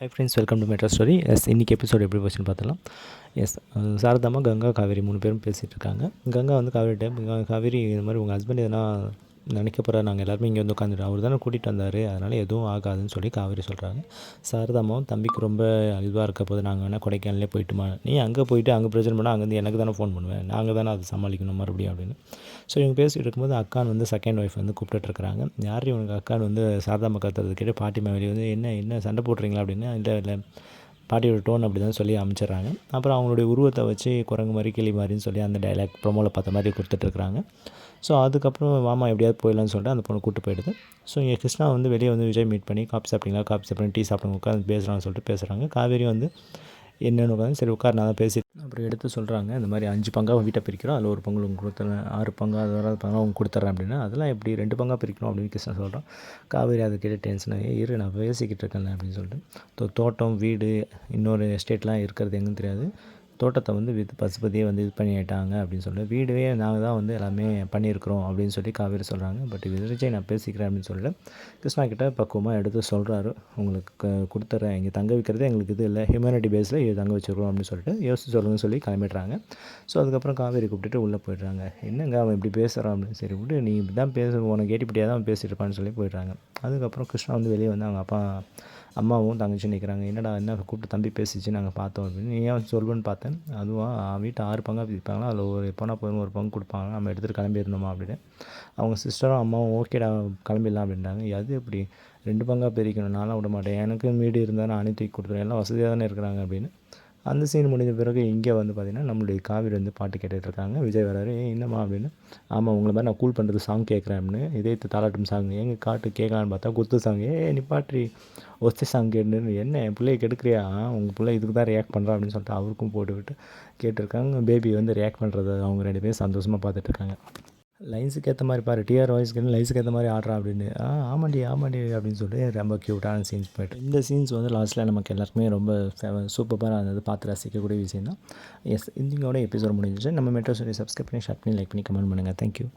Hi friends welcome to Madras stories இன்றைக்கி episode எப்படி போச்சுன்னு பார்த்தலாம் எஸ் சாரதாமா கங்கா காவேரி மூணு பேரும் பேசிகிட்டு இருக்காங்க. கங்கா வந்து காவேரி டைம் காவேரி இந்த மாதிரி உங்கள் ஹஸ்பண்ட் எதனா நினைக்க நாங்கள் எல்லாருமே இங்கே வந்து உட்காந்துட்டு அவர் தானே கூட்டிகிட்டு வந்தார். அதனால் எதுவும் ஆகாதுன்னு சொல்லி காவேரி சொல்கிறாங்க சாரதாமாவும் தம்பிக்கு ரொம்ப இதுவாக இருக்க போது நாங்கள் வேணால் கொடைக்கானலே போயிட்டுமா? நீ அங்கே போயிட்டு அங்கே பிரச்சனை பண்ணால் அங்கேருந்து எனக்கு தானே ஃபோன் பண்ணுவேன். நாங்கள் தானே அதை சமாளிக்கணும் மறுபடியும் அப்படின்னு. ஸோ இவங்க பேசிகிட்டு இருக்கும்போது அக்கான் வந்து செகண்ட் ஒய்ஃப் வந்து கூப்பிட்டுட்ருக்குறாங்க யார் இவங்க அக்கான் வந்து சாரதாமா கத்துறது கேட்டு பாட்டி மேலே வந்து என்ன என்ன சண்டை போடுறீங்களா? அப்படின்னு. இல்லை இல்லை. பாட்டியோட டோன் அப்படி தான் சொல்லி அமைச்சிடுறாங்க. அப்புறம் அவங்களுடைய உருவத்தை வச்சு குரங்கு மாதிரி கிளி மாதிரின்னு சொல்லி அந்த டைலாக் ப்ரொமோவில் பார்த்த மாதிரி கொடுத்துட்ருக்குறாங்க ஸோ அதுக்கப்புறம் மாமா எப்படியாவது போயிடலாம்னு சொல்லிட்டு அந்த பொண்ணு கூட்டு போயிடுது. ஸோ இங்கே கிருஷ்ணா வந்து வெளியே வந்து விஜய் மீட் பண்ணி காப்பி சாப்பிட்டீங்களா? காப்பி சாப்பிட்டு டீ சாப்பிடுங்க உட்காந்து பேசுகிறான்னு சொல்லிட்டு பேசுகிறாங்க காவேரி வந்து என்னென்னு உட்காந்து சரி உட்கார் நான் தான் பேசி அப்புறம் எடுத்து சொல்கிறாங்க இந்த மாதிரி அஞ்சு பங்காக வீட்டை பிரிக்கிறோம் அதில் ஒரு பங்கு உங்களுக்கு கொடுத்துறேன் ஆறு பங்கா அது வராது பங்காக உங்களுக்கு கொடுத்துட்றேன் அப்படின்னா அதெல்லாம் எப்படி ரெண்டு பங்காக பிரிக்கணும் அப்படின்னு கிருஷ்ணன் சொல்கிறான் காவேரி அதை கேட்டு டென்ஷன் ஆகி இரு நான் பேசிக்கிட்டு இருக்கேன்ல அப்படின்னு சொல்லிட்டு தோட்டம் வீடு இன்னொரு எஸ்டேட்லாம் இருக்கிறது எங்கன்னு தெரியாது. தோட்டத்தை வந்து வித் பசுபதியே வந்து இது பண்ணிட்டாங்க அப்படின்னு சொல்லிட்டு வீடுவே நாங்கள் தான் வந்து எல்லாமே பண்ணியிருக்கிறோம் அப்படின்னு சொல்லி காவேரி சொல்கிறாங்க பட் விஜய் நான் பேசிக்கிறேன் அப்படின்னு சொல்லிட்டு கிருஷ்ணா கிட்ட பக்குவமாக எடுத்து சொல்கிறாரு உங்களுக்கு கொடுத்துட்றேன் இங்கே தங்க வைக்கிறதே எங்களுக்கு இது இல்லை. ஹியூமனிட்டி பேஸில் இது தங்க வச்சுருக்கோம் அப்படின்னு சொல்லிட்டு யோசிச்சு சொல்லுங்கன்னு சொல்லி கிளம்பிடுறாங்க. ஸோ அதுக்கப்புறம் காவேரி கூப்பிட்டுட்டு உள்ளே போயிடுறாங்க. என்னங்க அவன் இப்படி பேசுகிறான் அப்படின்னு சரி விட்டு நீ இப்படி தான் பேச உனக்கு கேட்டிப்பட்டியாக தான் அவன் பேசிட்டு இருப்பான்னு சொல்லி போயிடுறாங்க. அதுக்கப்புறம் கிருஷ்ணா வந்து வெளியே வந்து அவங்க அப்பா அம்மாவும் தங்கச்சி நிற்கிறாங்க என்னடா என்ன கூப்பிட்டு தம்பி பேசிச்சு? நாங்கள் பார்த்தோம். அப்படின்னு நீ ஏன் சொல்வேன்னு பார்த்தேன். அதுவும் வீட்டை ஆறு பங்காக பிரிப்பாங்களா அதில் ஒரு எப்போனா போதும் ஒரு பங்கு கொடுப்பாங்க நம்ம எடுத்துகிட்டு கிளம்பிடணுமா? அப்படின்னு. அவங்க சிஸ்டரும் அம்மாவும் ஓகேடா கிளம்பிடலாம் அப்படின்றாங்க. அது எப்படி ரெண்டு பங்காக பிரிக்கணும். நான்லாம் விட மாட்டேன். எனக்கு மீடி இருந்தால் நான் தூக்கி கொடுத்துருவேன். எல்லாம் வசதியாக தானே இருக்கிறாங்க அப்படின்னு. அந்த சீன் முடிஞ்ச பிறகு இங்கே வந்து பார்த்திங்கன்னா நம்மளுடைய காவிரி வந்து பாட்டு கேட்டுகிட்டு இருக்காங்க. விஜய் வராரு ஏன் என்னம்மா? அப்படின்னு. ஆமாம் உங்களை மாதிரி நான் கூல் பண்ணுறது சாங் கேட்குறேன் அப்படின்னு. இதே தாலாட்டும் சாங் எங்கள் காட்டு கேட்கலான்னு பார்த்தா குத்து சாங் ஏ நிப்பாட்ரி ஒஸ்தி சாங் கேட்டுன்னு. என்ன என் பிள்ளைய கெடுக்கிறியா? உங்கள் பிள்ளை இதுக்கு தான் ரியாக்ட் பண்ணுறா அப்படின்னு சொல்லிட்டு அவருக்கும் போட்டுவிட்டு கேட்டிருக்காங்க. பேபி வந்து ரியாக்ட் பண்ணுறது அவங்க ரெண்டு பேரும் சந்தோஷமாக பார்த்துட்ருக்காங்க லைன்ஸுக்கு ஏற்ற மாதிரி பாரு டிஆர் வாய்ஸ்க்கு லைன்ஸுக்கு ஏற்ற மாதிரி ஆடுறா அப்படின்னு. ஆ ஆமாண்டி ஆமாண்டி அப்படின்னு சொல்லிட்டு ரொம்ப க்யூட்டான சீன்ஸ் போயிட்டு இந்த சீன்ஸ் வந்து லாஸ்ட்டில் நமக்கு எல்லாருக்குமே ரொம்ப சூப்பராக இருந்தது. பார்த்து ரசிக்கக்கூடிய விஷயம் தான் எஸ் இந்தியோட எபிசோட் முடிஞ்சிச்சு நம்ம மெட்ரோ சொல்லி சப்ஸ்கிரைப் பண்ணி ஷேர் பண்ணி லைக் பண்ணி கமெண்ட் பண்ணுங்கள் தேங்க்யூ